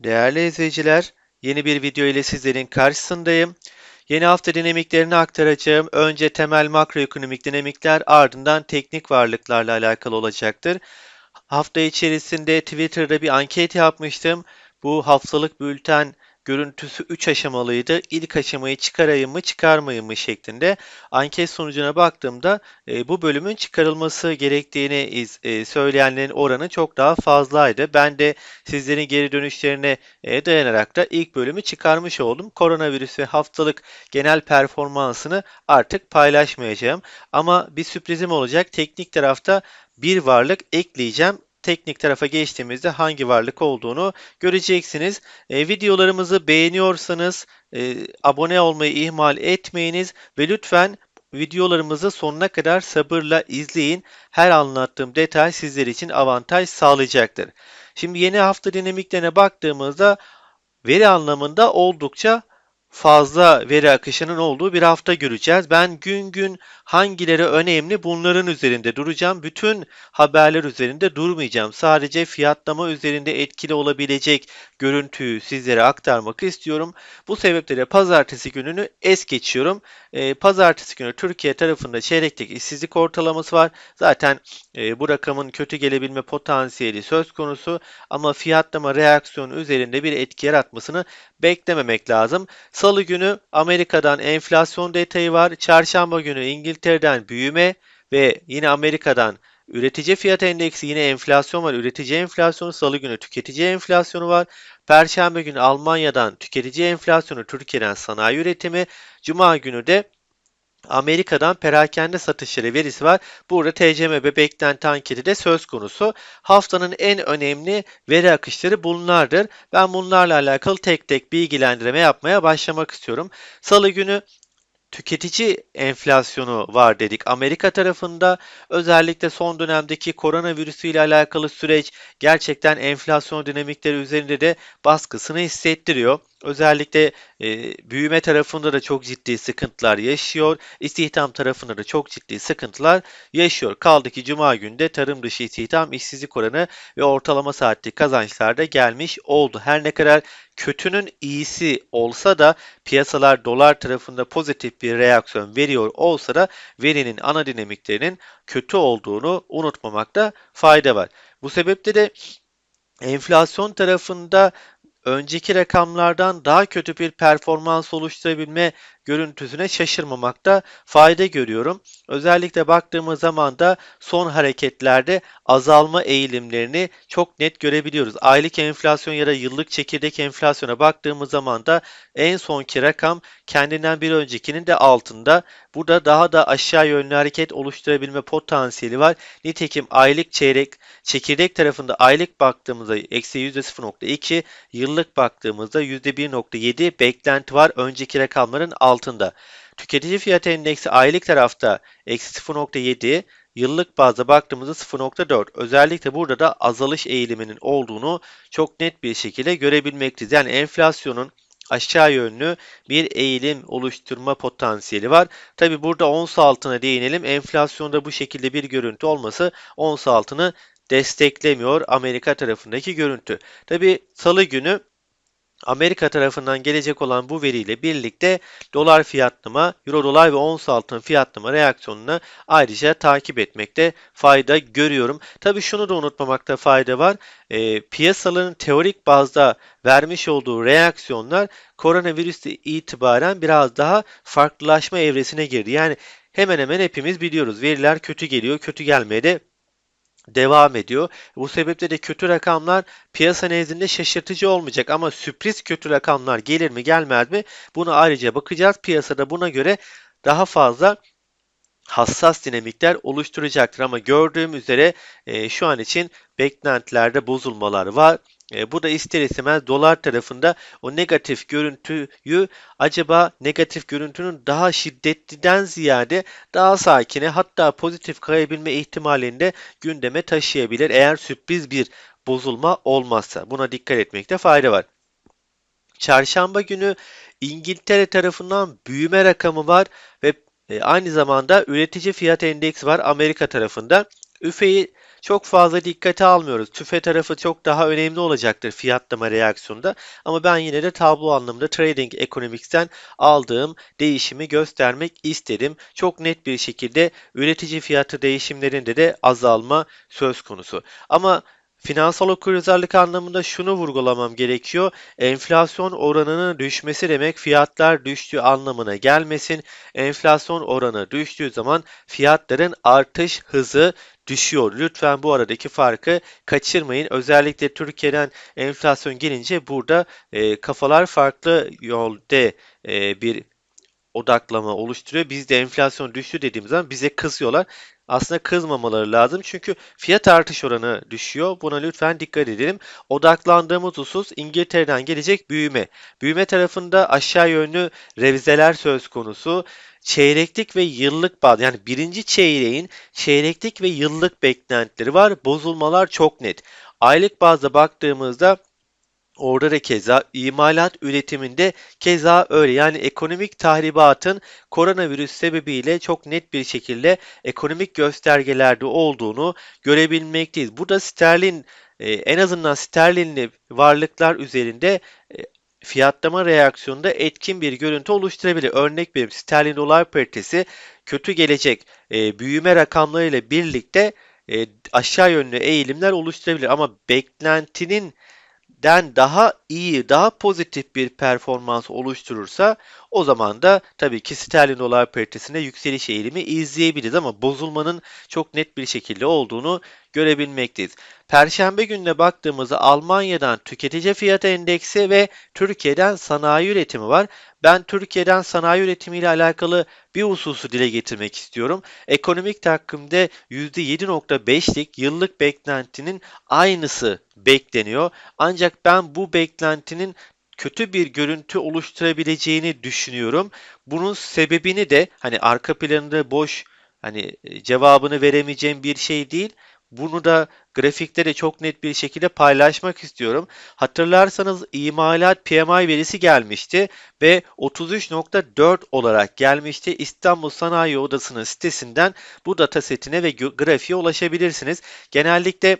Değerli izleyiciler, yeni bir video ile sizlerin karşısındayım. Yeni hafta dinamiklerini aktaracağım. Önce temel makroekonomik dinamikler, ardından teknik varlıklarla alakalı olacaktır. Hafta içerisinde Twitter'da bir anket yapmıştım. Bu haftalık bülten görüntüsü 3 aşamalıydı. İlk aşamayı çıkarayım mı çıkarmayayım mı şeklinde. Anket sonucuna baktığımda e, bu bölümün çıkarılması gerektiğini iz, e, söyleyenlerin oranı çok daha fazlaydı. Ben de sizlerin geri dönüşlerine e, dayanarak da ilk bölümü çıkarmış oldum. Koronavirüs ve haftalık genel performansını artık paylaşmayacağım. Ama bir sürprizim olacak. Teknik tarafta bir varlık ekleyeceğim teknik tarafa geçtiğimizde hangi varlık olduğunu göreceksiniz. E, videolarımızı beğeniyorsanız e, abone olmayı ihmal etmeyiniz ve lütfen videolarımızı sonuna kadar sabırla izleyin. Her anlattığım detay sizler için avantaj sağlayacaktır. Şimdi yeni hafta dinamiklerine baktığımızda veri anlamında oldukça fazla veri akışının olduğu bir hafta göreceğiz. Ben gün gün hangileri önemli bunların üzerinde duracağım. Bütün haberler üzerinde durmayacağım. Sadece fiyatlama üzerinde etkili olabilecek görüntüyü sizlere aktarmak istiyorum. Bu sebeple pazartesi gününü es geçiyorum. E, pazartesi günü Türkiye tarafında çeyreklik işsizlik ortalaması var. Zaten e, bu rakamın kötü gelebilme potansiyeli söz konusu ama fiyatlama reaksiyonu üzerinde bir etki yaratmasını beklememek lazım. Salı günü Amerika'dan enflasyon detayı var. Çarşamba günü İngiltere'den büyüme ve yine Amerika'dan Üretici fiyat endeksi yine enflasyon var. Üretici enflasyonu salı günü tüketici enflasyonu var. Perşembe günü Almanya'dan tüketici enflasyonu, Türkiye'den sanayi üretimi. Cuma günü de Amerika'dan perakende satışları verisi var. Burada TCMB beklenti anketi de söz konusu. Haftanın en önemli veri akışları bunlardır. Ben bunlarla alakalı tek tek bilgilendirme yapmaya başlamak istiyorum. Salı günü tüketici enflasyonu var dedik. Amerika tarafında özellikle son dönemdeki koronavirüsü ile alakalı süreç gerçekten enflasyon dinamikleri üzerinde de baskısını hissettiriyor. Özellikle e, büyüme tarafında da çok ciddi sıkıntılar yaşıyor. İstihdam tarafında da çok ciddi sıkıntılar yaşıyor. Kaldı ki Cuma günde tarım dışı istihdam işsizlik oranı ve ortalama saatlik kazançlar da gelmiş oldu. Her ne kadar kötünün iyisi olsa da piyasalar dolar tarafında pozitif bir reaksiyon veriyor olsa da verinin ana dinamiklerinin kötü olduğunu unutmamakta fayda var. Bu sebeple de enflasyon tarafında önceki rakamlardan daha kötü bir performans oluşturabilme görüntüsüne şaşırmamakta fayda görüyorum. Özellikle baktığımız zaman da son hareketlerde azalma eğilimlerini çok net görebiliyoruz. Aylık enflasyon ya da yıllık çekirdek enflasyona baktığımız zaman da en sonki rakam kendinden bir öncekinin de altında. Burada daha da aşağı yönlü hareket oluşturabilme potansiyeli var. Nitekim aylık çeyrek çekirdek tarafında aylık baktığımızda eksi %0.2, yıllık baktığımızda %1.7 beklenti var önceki rakamların altında. Tüketici fiyat endeksi aylık tarafta eksi 0.7, yıllık bazda baktığımızda 0.4. Özellikle burada da azalış eğiliminin olduğunu çok net bir şekilde görebilmekteyiz. Yani enflasyonun aşağı yönlü bir eğilim oluşturma potansiyeli var. Tabi burada ons altına değinelim. Enflasyonda bu şekilde bir görüntü olması ons altını desteklemiyor Amerika tarafındaki görüntü. Tabi salı günü Amerika tarafından gelecek olan bu veriyle birlikte dolar fiyatlama, euro dolar ve ons altın fiyatlama reaksiyonunu ayrıca takip etmekte fayda görüyorum. Tabi şunu da unutmamakta fayda var. E, piyasaların teorik bazda vermiş olduğu reaksiyonlar koronavirüsle itibaren biraz daha farklılaşma evresine girdi. Yani hemen hemen hepimiz biliyoruz veriler kötü geliyor, kötü gelmeye de devam ediyor. Bu sebeple de kötü rakamlar piyasa nezdinde şaşırtıcı olmayacak ama sürpriz kötü rakamlar gelir mi gelmez mi? Bunu ayrıca bakacağız. Piyasada buna göre daha fazla hassas dinamikler oluşturacaktır ama gördüğüm üzere e, şu an için beklentilerde bozulmalar var. E, bu da ister istemez dolar tarafında o negatif görüntüyü acaba negatif görüntünün daha şiddetliden ziyade daha sakine hatta pozitif kayabilme ihtimalinde gündeme taşıyabilir eğer sürpriz bir bozulma olmazsa. Buna dikkat etmekte fayda var. Çarşamba günü İngiltere tarafından büyüme rakamı var ve e, aynı zamanda üretici fiyat endeksi var Amerika tarafında. Üfeyi çok fazla dikkate almıyoruz. TÜFE tarafı çok daha önemli olacaktır fiyatlama reaksiyonunda. Ama ben yine de tablo anlamında Trading Economics'ten aldığım değişimi göstermek istedim. Çok net bir şekilde üretici fiyatı değişimlerinde de azalma söz konusu. Ama Finansal okuryazarlık anlamında şunu vurgulamam gerekiyor. Enflasyon oranının düşmesi demek fiyatlar düştüğü anlamına gelmesin. Enflasyon oranı düştüğü zaman fiyatların artış hızı düşüyor. Lütfen bu aradaki farkı kaçırmayın. Özellikle Türkiye'den enflasyon gelince burada e, kafalar farklı yolda e, bir odaklama oluşturuyor. Biz de enflasyon düştü dediğimiz zaman bize kızıyorlar. Aslında kızmamaları lazım çünkü fiyat artış oranı düşüyor. Buna lütfen dikkat edelim. Odaklandığımız husus İngiltere'den gelecek büyüme. Büyüme tarafında aşağı yönlü revizeler söz konusu. Çeyreklik ve yıllık bazı yani birinci çeyreğin çeyreklik ve yıllık beklentileri var. Bozulmalar çok net. Aylık bazda baktığımızda Orada da keza imalat üretiminde keza öyle. Yani ekonomik tahribatın koronavirüs sebebiyle çok net bir şekilde ekonomik göstergelerde olduğunu görebilmekteyiz. Burada sterlin e, en azından sterlinli varlıklar üzerinde e, fiyatlama reaksiyonunda etkin bir görüntü oluşturabilir. Örnek vereyim sterlin dolar paritesi kötü gelecek e, büyüme rakamlarıyla birlikte aşağı yönlü eğilimler oluşturabilir. Ama beklentinin den daha iyi, daha pozitif bir performans oluşturursa o zaman da tabii ki sterlin dolar paritesinde yükseliş eğilimi izleyebiliriz ama bozulmanın çok net bir şekilde olduğunu görebilmekteyiz. Perşembe gününe baktığımızda Almanya'dan tüketici fiyat endeksi ve Türkiye'den sanayi üretimi var. Ben Türkiye'den sanayi üretimi ile alakalı bir hususu dile getirmek istiyorum. Ekonomik takvimde %7.5'lik yıllık beklentinin aynısı bekleniyor. Ancak ben bu beklentinin kötü bir görüntü oluşturabileceğini düşünüyorum. Bunun sebebini de hani arka planında boş hani cevabını veremeyeceğim bir şey değil. Bunu da grafikte de çok net bir şekilde paylaşmak istiyorum. Hatırlarsanız imalat PMI verisi gelmişti ve 33.4 olarak gelmişti. İstanbul Sanayi Odası'nın sitesinden bu data setine ve grafiğe ulaşabilirsiniz. Genellikle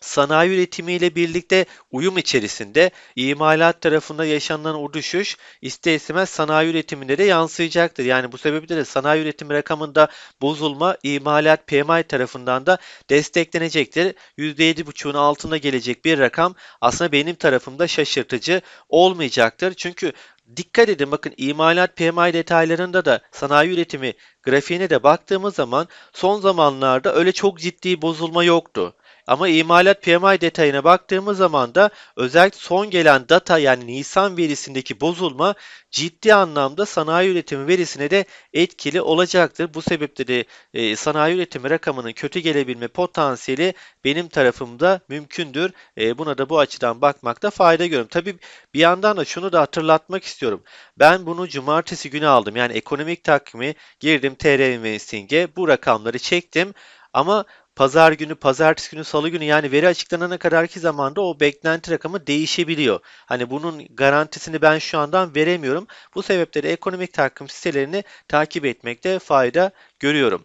sanayi üretimiyle birlikte uyum içerisinde imalat tarafında yaşanılan o düşüş ister istemez sanayi üretiminde de yansıyacaktır. Yani bu sebeple de sanayi üretimi rakamında bozulma imalat PMI tarafından da desteklenecektir. %7,5'un altında gelecek bir rakam aslında benim tarafımda şaşırtıcı olmayacaktır. Çünkü Dikkat edin bakın imalat PMI detaylarında da sanayi üretimi grafiğine de baktığımız zaman son zamanlarda öyle çok ciddi bozulma yoktu. Ama imalat PMI detayına baktığımız zaman da özellikle son gelen data yani Nisan verisindeki bozulma ciddi anlamda sanayi üretimi verisine de etkili olacaktır. Bu sebeple de e, sanayi üretimi rakamının kötü gelebilme potansiyeli benim tarafımda mümkündür. E, buna da bu açıdan bakmakta fayda görüyorum. Tabii bir yandan da şunu da hatırlatmak istiyorum. Ben bunu cumartesi günü aldım. Yani ekonomik takvimi girdim TR Investing'e bu rakamları çektim. Ama pazar günü, pazartesi günü, salı günü yani veri açıklanana kadarki zamanda o beklenti rakamı değişebiliyor. Hani bunun garantisini ben şu andan veremiyorum. Bu sebeple de ekonomik takvim sitelerini takip etmekte fayda görüyorum.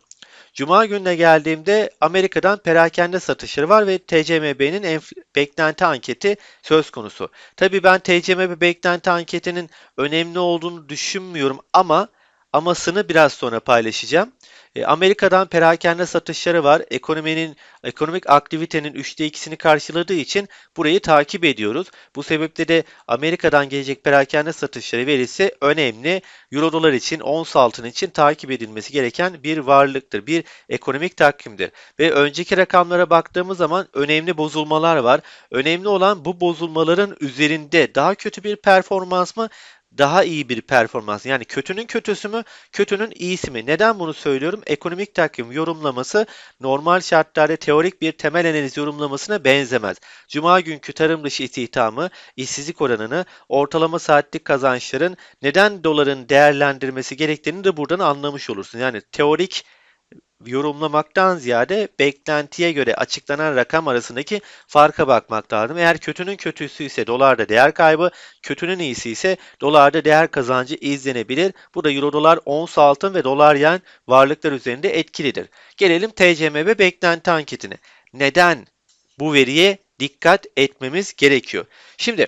Cuma gününe geldiğimde Amerika'dan perakende satışları var ve TCMB'nin beklenti anketi söz konusu. Tabii ben TCMB beklenti anketinin önemli olduğunu düşünmüyorum ama amasını biraz sonra paylaşacağım. E, Amerika'dan perakende satışları var. Ekonominin ekonomik aktivitenin üçte ikisini karşıladığı için burayı takip ediyoruz. Bu sebeple de Amerika'dan gelecek perakende satışları verisi önemli. Euro dolar için, ons altın için takip edilmesi gereken bir varlıktır. Bir ekonomik takvimdir. Ve önceki rakamlara baktığımız zaman önemli bozulmalar var. Önemli olan bu bozulmaların üzerinde daha kötü bir performans mı daha iyi bir performans. Yani kötünün kötüsü mü, kötünün iyisi mi? Neden bunu söylüyorum? Ekonomik takvim yorumlaması normal şartlarda teorik bir temel analiz yorumlamasına benzemez. Cuma günkü tarım dışı istihdamı, işsizlik oranını, ortalama saatlik kazançların neden doların değerlendirmesi gerektiğini de buradan anlamış olursun. Yani teorik yorumlamaktan ziyade beklentiye göre açıklanan rakam arasındaki farka bakmak lazım. Eğer kötünün kötüsü ise dolarda değer kaybı, kötünün iyisi ise dolarda değer kazancı izlenebilir. Bu da euro dolar, ons altın ve dolar yen varlıklar üzerinde etkilidir. Gelelim TCMB beklenti anketine. neden bu veriye dikkat etmemiz gerekiyor? Şimdi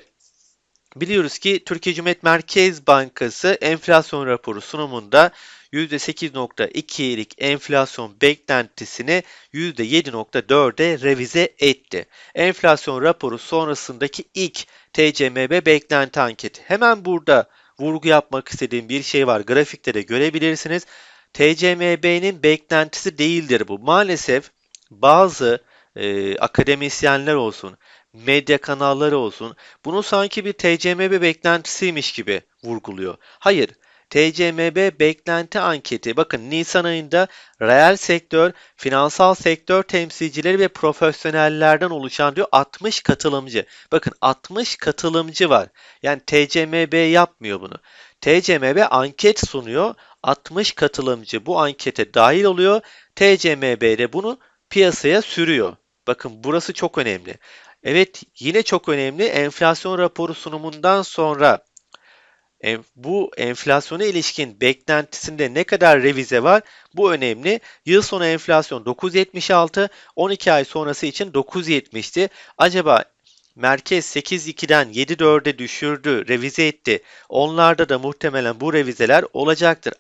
biliyoruz ki Türkiye Cumhuriyet Merkez Bankası enflasyon raporu sunumunda %8.2'lik enflasyon beklentisini %7.4'e revize etti. Enflasyon raporu sonrasındaki ilk TCMB beklenti anketi. Hemen burada vurgu yapmak istediğim bir şey var. Grafikte de görebilirsiniz. TCMB'nin beklentisi değildir bu. Maalesef bazı e, akademisyenler olsun, medya kanalları olsun bunu sanki bir TCMB beklentisiymiş gibi vurguluyor. Hayır, TCMB beklenti anketi bakın Nisan ayında reel sektör, finansal sektör temsilcileri ve profesyonellerden oluşan diyor 60 katılımcı. Bakın 60 katılımcı var. Yani TCMB yapmıyor bunu. TCMB anket sunuyor. 60 katılımcı bu ankete dahil oluyor. TCMB de bunu piyasaya sürüyor. Bakın burası çok önemli. Evet yine çok önemli. Enflasyon raporu sunumundan sonra bu enflasyona ilişkin beklentisinde ne kadar revize var? Bu önemli. Yıl sonu enflasyon 9.76, 12 ay sonrası için 9.70'ti. Acaba merkez 8.2'den 7.4'e düşürdü, revize etti. Onlarda da muhtemelen bu revizeler olacaktır.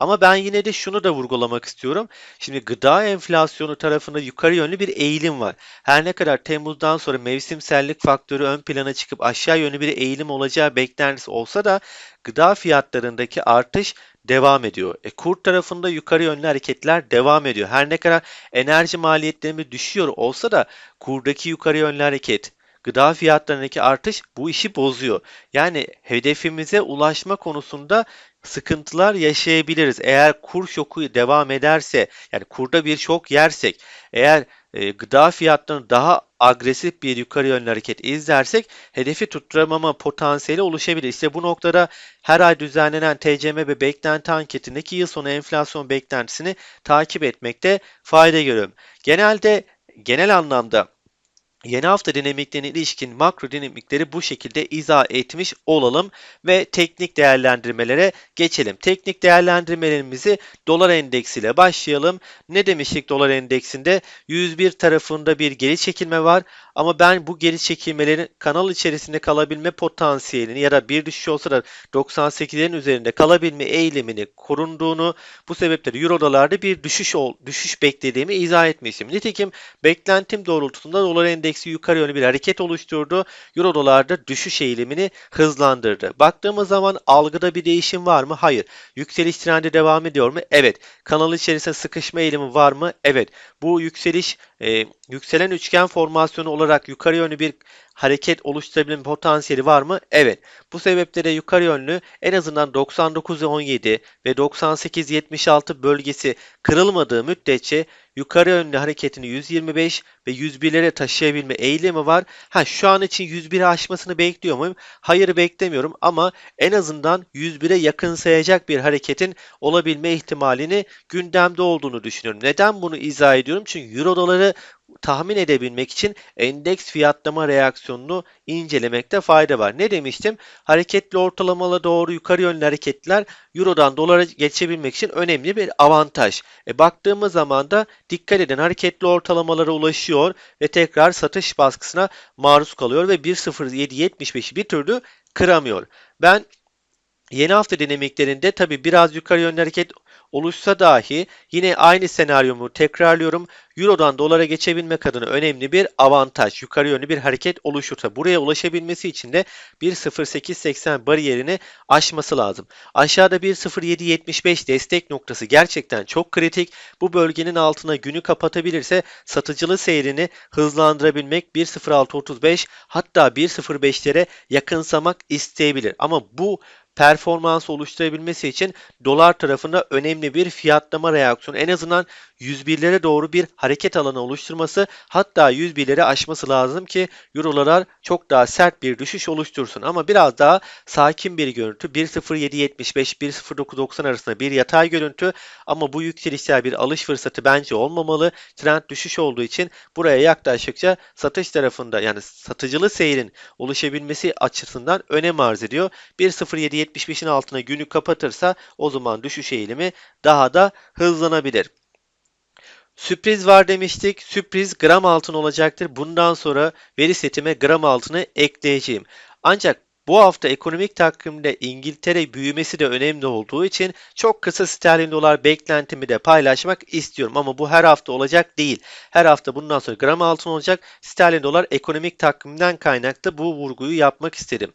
Ama ben yine de şunu da vurgulamak istiyorum. Şimdi gıda enflasyonu tarafında yukarı yönlü bir eğilim var. Her ne kadar Temmuz'dan sonra mevsimsellik faktörü ön plana çıkıp aşağı yönlü bir eğilim olacağı beklentisi olsa da gıda fiyatlarındaki artış devam ediyor. E, kur tarafında yukarı yönlü hareketler devam ediyor. Her ne kadar enerji maliyetlerimiz düşüyor olsa da kurdaki yukarı yönlü hareket gıda fiyatlarındaki artış bu işi bozuyor. Yani hedefimize ulaşma konusunda sıkıntılar yaşayabiliriz. Eğer kur şoku devam ederse, yani kurda bir şok yersek, eğer e, gıda fiyatlarının daha agresif bir yukarı yönlü hareket izlersek hedefi tutturamama potansiyeli oluşabilir. İşte bu noktada her ay düzenlenen TCMB beklenti anketindeki yıl sonu enflasyon beklentisini takip etmekte fayda görüyorum. Genelde genel anlamda Yeni hafta dinamiklerine ilişkin makro dinamikleri bu şekilde izah etmiş olalım ve teknik değerlendirmelere geçelim. Teknik değerlendirmelerimizi dolar endeksiyle başlayalım. Ne demiştik dolar endeksinde? 101 tarafında bir geri çekilme var ama ben bu geri çekilmelerin kanal içerisinde kalabilme potansiyelini ya da bir düşüş olsa da 98'lerin üzerinde kalabilme eğilimini korunduğunu bu sebeple Euro dolarda bir düşüş ol, düşüş beklediğimi izah etmiştim. Nitekim beklentim doğrultusunda dolar endeksi yukarı yönlü bir hareket oluşturdu. Euro dolarda düşüş eğilimini hızlandırdı. Baktığımız zaman algıda bir değişim var mı? Hayır. Yükseliş trendi devam ediyor mu? Evet. Kanal içerisinde sıkışma eğilimi var mı? Evet. Bu yükseliş e, yükselen üçgen formasyonu olarak yukarı yönlü bir hareket oluşturabilme potansiyeli var mı? Evet. Bu sebeple de yukarı yönlü en azından 99.17 ve 98.76 bölgesi kırılmadığı müddetçe yukarı yönlü hareketini 125 ve 101'lere taşıyabilme eğilimi var. Ha şu an için 101'i aşmasını bekliyor muyum? Hayır beklemiyorum ama en azından 101'e yakın sayacak bir hareketin olabilme ihtimalini gündemde olduğunu düşünüyorum. Neden bunu izah ediyorum? Çünkü Euro doları tahmin edebilmek için endeks fiyatlama reaksiyonunu incelemekte fayda var. Ne demiştim? Hareketli ortalamalara doğru yukarı yönlü hareketler Euro'dan dolara geçebilmek için önemli bir avantaj. E, baktığımız zaman da dikkat edin hareketli ortalamalara ulaşıyor ve tekrar satış baskısına maruz kalıyor ve 1.0775'i bir türlü kıramıyor. Ben Yeni hafta dinamiklerinde tabi biraz yukarı yönlü hareket oluşsa dahi yine aynı senaryomu tekrarlıyorum. Euro'dan dolara geçebilmek adına önemli bir avantaj. Yukarı yönlü bir hareket oluşursa buraya ulaşabilmesi için de 1.0880 bariyerini aşması lazım. Aşağıda 1.0775 destek noktası gerçekten çok kritik. Bu bölgenin altına günü kapatabilirse satıcılı seyrini hızlandırabilmek 1.0635 hatta 1.05'lere yakınsamak isteyebilir. Ama bu performans oluşturabilmesi için dolar tarafında önemli bir fiyatlama reaksiyonu en azından 101'lere doğru bir hareket alanı oluşturması hatta 101'leri aşması lazım ki Euro'lar çok daha sert bir düşüş oluştursun. Ama biraz daha sakin bir görüntü 1.0775-1.0990 arasında bir yatay görüntü ama bu yükselişler bir alış fırsatı bence olmamalı. Trend düşüş olduğu için buraya yaklaştıkça satış tarafında yani satıcılı seyrin oluşabilmesi açısından önem arz ediyor. 1.0775'in altına günü kapatırsa o zaman düşüş eğilimi daha da hızlanabilir. Sürpriz var demiştik. Sürpriz gram altın olacaktır. Bundan sonra veri setime gram altını ekleyeceğim. Ancak bu hafta ekonomik takvimde İngiltere büyümesi de önemli olduğu için çok kısa sterlin dolar beklentimi de paylaşmak istiyorum. Ama bu her hafta olacak değil. Her hafta bundan sonra gram altın olacak. Sterlin dolar ekonomik takvimden kaynaklı bu vurguyu yapmak istedim.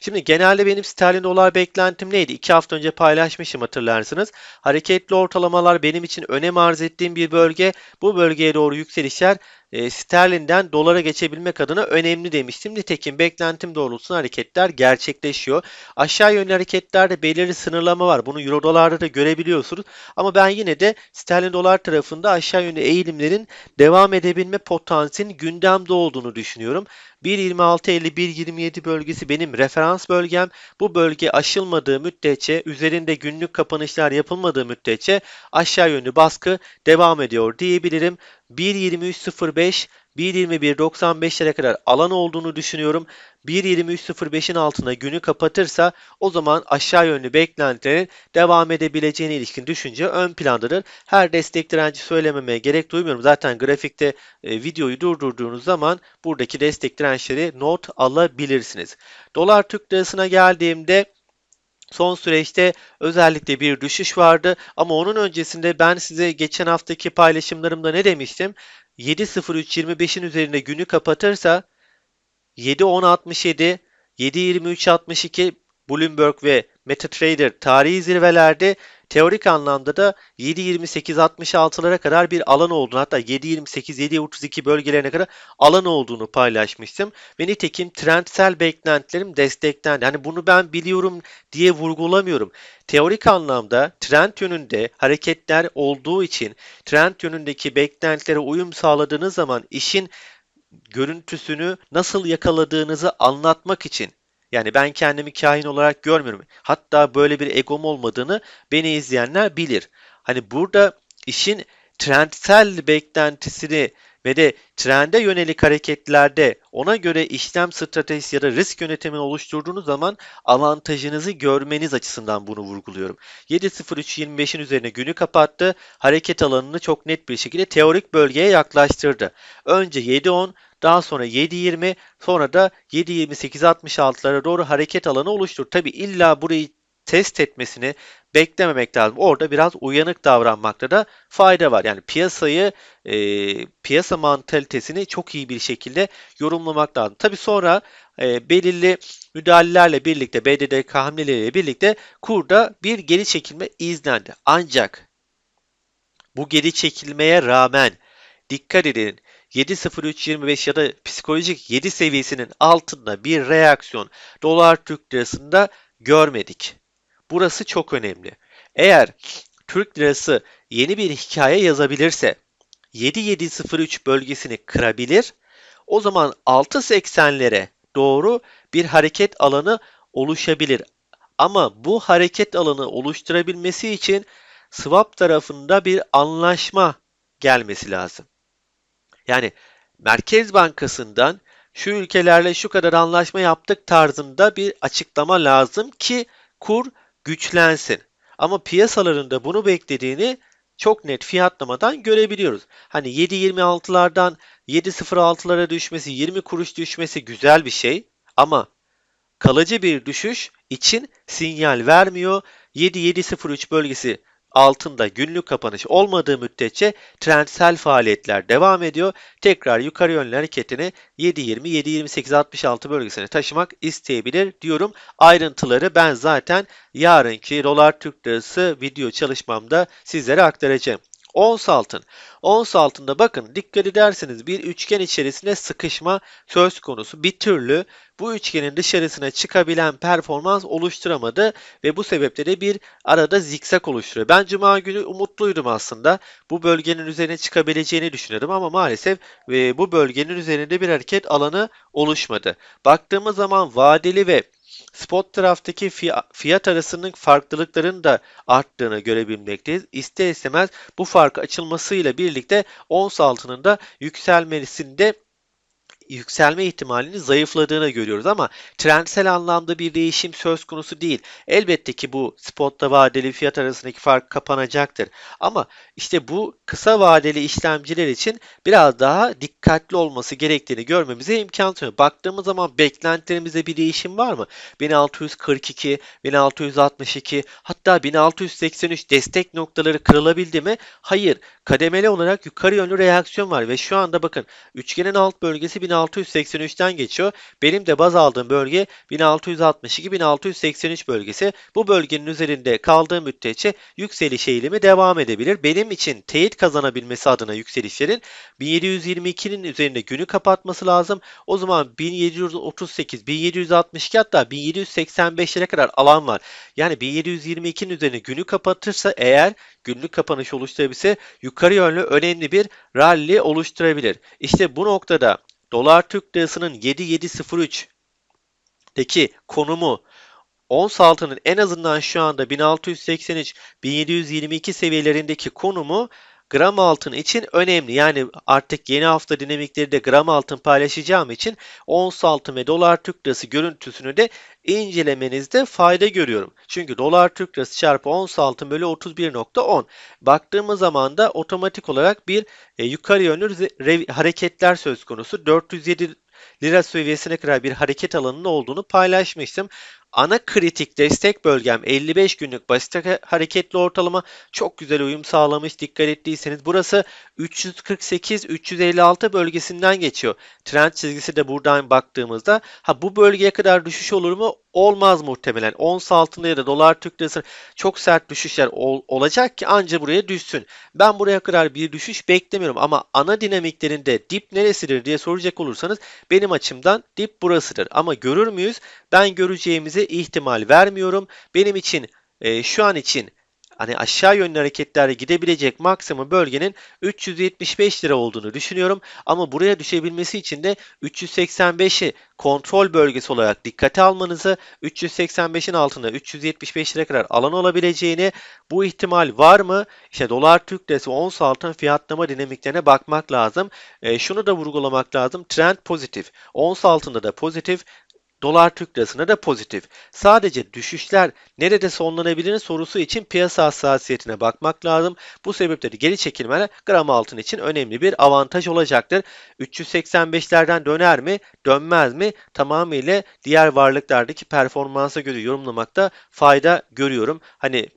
Şimdi genelde benim sterlin dolar beklentim neydi? İki hafta önce paylaşmışım hatırlarsınız. Hareketli ortalamalar benim için önem arz ettiğim bir bölge. Bu bölgeye doğru yükselişler e, sterlinden dolara geçebilmek adına önemli demiştim. Nitekim beklentim doğrultusunda hareketler gerçekleşiyor. Aşağı yönlü hareketlerde belirli sınırlama var. Bunu euro dolarda da görebiliyorsunuz. Ama ben yine de sterlin dolar tarafında aşağı yönlü eğilimlerin devam edebilme potansiyelinin gündemde olduğunu düşünüyorum. 1.26.50-1.27 bölgesi benim referans bölgem. Bu bölge aşılmadığı müddetçe, üzerinde günlük kapanışlar yapılmadığı müddetçe aşağı yönlü baskı devam ediyor diyebilirim. 1.23.05 1.21.95'lere kadar alan olduğunu düşünüyorum. 1.23.05'in altında günü kapatırsa o zaman aşağı yönlü beklentilerin devam edebileceğine ilişkin düşünce ön plandadır. Her destek direnci söylememeye gerek duymuyorum. Zaten grafikte e, videoyu durdurduğunuz zaman buradaki destek dirençleri not alabilirsiniz. Dolar Türk lirasına geldiğimde Son süreçte özellikle bir düşüş vardı ama onun öncesinde ben size geçen haftaki paylaşımlarımda ne demiştim? 7.03.25'in üzerinde günü kapatırsa 7.10.67, 7.23.62 Bloomberg ve MetaTrader tarihi zirvelerde teorik anlamda da 7.28-66'lara kadar bir alan olduğunu hatta 7.28-7.32 bölgelerine kadar alan olduğunu paylaşmıştım. Ve nitekim trendsel beklentilerim desteklendi. Yani bunu ben biliyorum diye vurgulamıyorum. Teorik anlamda trend yönünde hareketler olduğu için trend yönündeki beklentilere uyum sağladığınız zaman işin görüntüsünü nasıl yakaladığınızı anlatmak için yani ben kendimi kahin olarak görmüyorum. Hatta böyle bir egom olmadığını beni izleyenler bilir. Hani burada işin trendsel beklentisini ve de trende yönelik hareketlerde ona göre işlem stratejisi ya da risk yönetimini oluşturduğunuz zaman avantajınızı görmeniz açısından bunu vurguluyorum. 7.03.25'in üzerine günü kapattı. Hareket alanını çok net bir şekilde teorik bölgeye yaklaştırdı. Önce 7.10 daha sonra 7.20 sonra da 7.28-66'lara doğru hareket alanı oluştur. Tabi illa burayı test etmesini beklememek lazım. Orada biraz uyanık davranmakta da fayda var. Yani piyasayı, e, piyasa mantalitesini çok iyi bir şekilde yorumlamak lazım. Tabi sonra e, belirli müdahalelerle birlikte, BDDK hamleleriyle birlikte kurda bir geri çekilme izlendi. Ancak bu geri çekilmeye rağmen dikkat edin 7.0325 ya da psikolojik 7 seviyesinin altında bir reaksiyon dolar Türk lirasında görmedik. Burası çok önemli. Eğer Türk lirası yeni bir hikaye yazabilirse 7703 bölgesini kırabilir. O zaman 6.80'lere doğru bir hareket alanı oluşabilir. Ama bu hareket alanı oluşturabilmesi için swap tarafında bir anlaşma gelmesi lazım. Yani Merkez Bankası'ndan şu ülkelerle şu kadar anlaşma yaptık tarzında bir açıklama lazım ki kur güçlensin. Ama piyasalarında bunu beklediğini çok net fiyatlamadan görebiliyoruz. Hani 7.26'lardan 7.06'lara düşmesi, 20 kuruş düşmesi güzel bir şey ama kalıcı bir düşüş için sinyal vermiyor. 7.703 bölgesi altında günlük kapanış olmadığı müddetçe trendsel faaliyetler devam ediyor. Tekrar yukarı yönlü hareketini 7.20, 7.28, 66 bölgesine taşımak isteyebilir diyorum. Ayrıntıları ben zaten yarınki dolar Türk lirası video çalışmamda sizlere aktaracağım. Ons altın. Ons altında bakın dikkat ederseniz bir üçgen içerisinde sıkışma söz konusu. Bir türlü bu üçgenin dışarısına çıkabilen performans oluşturamadı ve bu sebeple de bir arada zikzak oluşturuyor. Ben cuma günü umutluydum aslında. Bu bölgenin üzerine çıkabileceğini düşünüyordum ama maalesef e, bu bölgenin üzerinde bir hareket alanı oluşmadı. Baktığımız zaman vadeli ve spot taraftaki fiyat arasının farklılıkların da arttığını görebilmekteyiz. İster istemez bu fark açılmasıyla birlikte ons altının da yükselmesinde yükselme ihtimalinin zayıfladığını görüyoruz ama trendsel anlamda bir değişim söz konusu değil. Elbette ki bu spotta vadeli fiyat arasındaki fark kapanacaktır. Ama işte bu kısa vadeli işlemciler için biraz daha dikkatli olması gerektiğini görmemize imkan tanıyor. Baktığımız zaman beklentilerimizde bir değişim var mı? 1642, 1662 hatta 1683 destek noktaları kırılabildi mi? Hayır. Kademeli olarak yukarı yönlü reaksiyon var ve şu anda bakın üçgenin alt bölgesi 1683'ten geçiyor. Benim de baz aldığım bölge 1662-1683 bölgesi. Bu bölgenin üzerinde kaldığım müddetçe yükseliş eğilimi devam edebilir. Benim için teyit kazanabilmesi adına yükselişlerin 1722'nin üzerinde günü kapatması lazım. O zaman 1738, 1762 hatta 1785'lere kadar alan var. Yani 1722'nin üzerine günü kapatırsa eğer günlük kapanış oluşturabilse yukarı yönlü önemli bir rally oluşturabilir. İşte bu noktada dolar Türk lirasının 7703'teki konumu? Ons altının en azından şu anda 1683-1722 seviyelerindeki konumu gram altın için önemli. Yani artık yeni hafta dinamikleri de gram altın paylaşacağım için ons altın ve dolar Türk lirası görüntüsünü de incelemenizde fayda görüyorum. Çünkü dolar Türk lirası çarpı ons altın bölü 31.10. Baktığımız zaman da otomatik olarak bir e, yukarı yönlü hareketler söz konusu. 407 lira seviyesine kadar bir hareket alanının olduğunu paylaşmıştım. Ana kritik destek bölgem 55 günlük basit hareketli ortalama çok güzel uyum sağlamış. Dikkat ettiyseniz burası 348-356 bölgesinden geçiyor. Trend çizgisi de buradan baktığımızda ha bu bölgeye kadar düşüş olur mu? Olmaz muhtemelen. Ons altında ya da dolar Türk lirası çok sert düşüşler ol, olacak ki anca buraya düşsün. Ben buraya kadar bir düşüş beklemiyorum ama ana dinamiklerinde dip neresidir diye soracak olursanız benim açımdan dip burasıdır. Ama görür müyüz? Ben göreceğimize ihtimal vermiyorum. Benim için e, şu an için hani aşağı yönlü hareketlerde gidebilecek maksimum bölgenin 375 lira olduğunu düşünüyorum. Ama buraya düşebilmesi için de 385'i kontrol bölgesi olarak dikkate almanızı, 385'in altında 375 lira kadar alan olabileceğini, bu ihtimal var mı? İşte dolar Türk lirası ons altın fiyatlama dinamiklerine bakmak lazım. E, şunu da vurgulamak lazım. Trend pozitif. Ons altında da pozitif. Dolar Türk lirasına da pozitif. Sadece düşüşler nerede sonlanabilir sorusu için piyasa hassasiyetine bakmak lazım. Bu sebepleri geri çekilmeler gram altın için önemli bir avantaj olacaktır. 385'lerden döner mi, dönmez mi? Tamamıyla diğer varlıklardaki performansa göre yorumlamakta fayda görüyorum. Hani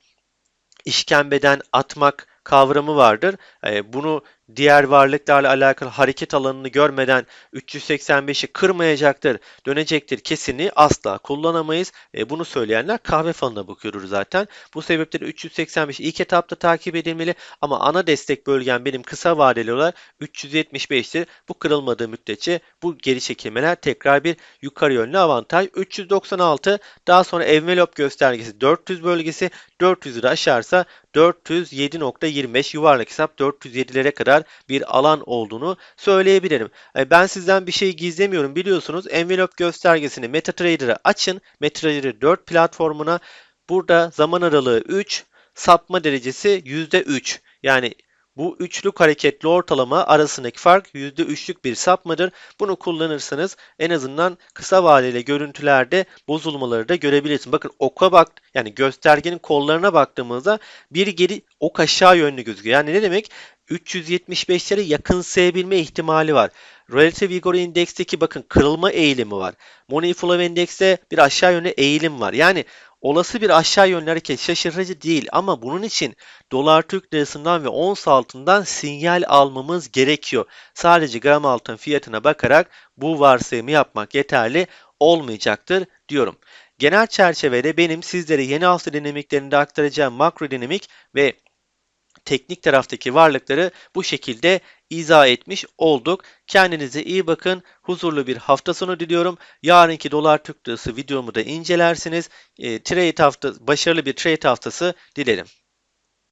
işkembeden atmak kavramı vardır. E, bunu diğer varlıklarla alakalı hareket alanını görmeden 385'i kırmayacaktır, dönecektir kesinliği asla kullanamayız. E, bunu söyleyenler kahve falına bakıyoruz zaten. Bu sebepten 385 ilk etapta takip edilmeli ama ana destek bölgem benim kısa vadeli olarak 375'tir. Bu kırılmadığı müddetçe bu geri çekilmeler tekrar bir yukarı yönlü avantaj. 396 daha sonra envelop göstergesi 400 bölgesi 400'ü aşarsa 407.25 yuvarlak hesap 407'lere kadar bir alan olduğunu söyleyebilirim. E, ben sizden bir şey gizlemiyorum biliyorsunuz. Envelope göstergesini MetaTrader'ı açın. MetaTrader 4 platformuna burada zaman aralığı 3, sapma derecesi %3. Yani bu üçlük hareketli ortalama arasındaki fark %3'lük bir sapmadır. Bunu kullanırsanız en azından kısa vadeli görüntülerde bozulmaları da görebilirsiniz. Bakın oka bak yani göstergenin kollarına baktığımızda bir geri ok aşağı yönlü gözüküyor. Yani ne demek? 375'lere yakınsayabilme ihtimali var. Relative Vigor Index'teki bakın kırılma eğilimi var. Money Flow Index'te bir aşağı yönlü eğilim var. Yani olası bir aşağı yönlü hareket şaşırtıcı değil ama bunun için dolar Türk lirasından ve ons altından sinyal almamız gerekiyor. Sadece gram altın fiyatına bakarak bu varsayımı yapmak yeterli olmayacaktır diyorum. Genel çerçevede benim sizlere yeni hafta dinamiklerinde aktaracağım makro dinamik ve teknik taraftaki varlıkları bu şekilde izah etmiş olduk. Kendinize iyi bakın. Huzurlu bir hafta sonu diliyorum. Yarınki dolar Türk lirası videomu da incelersiniz. E, trade hafta, başarılı bir trade haftası dilerim.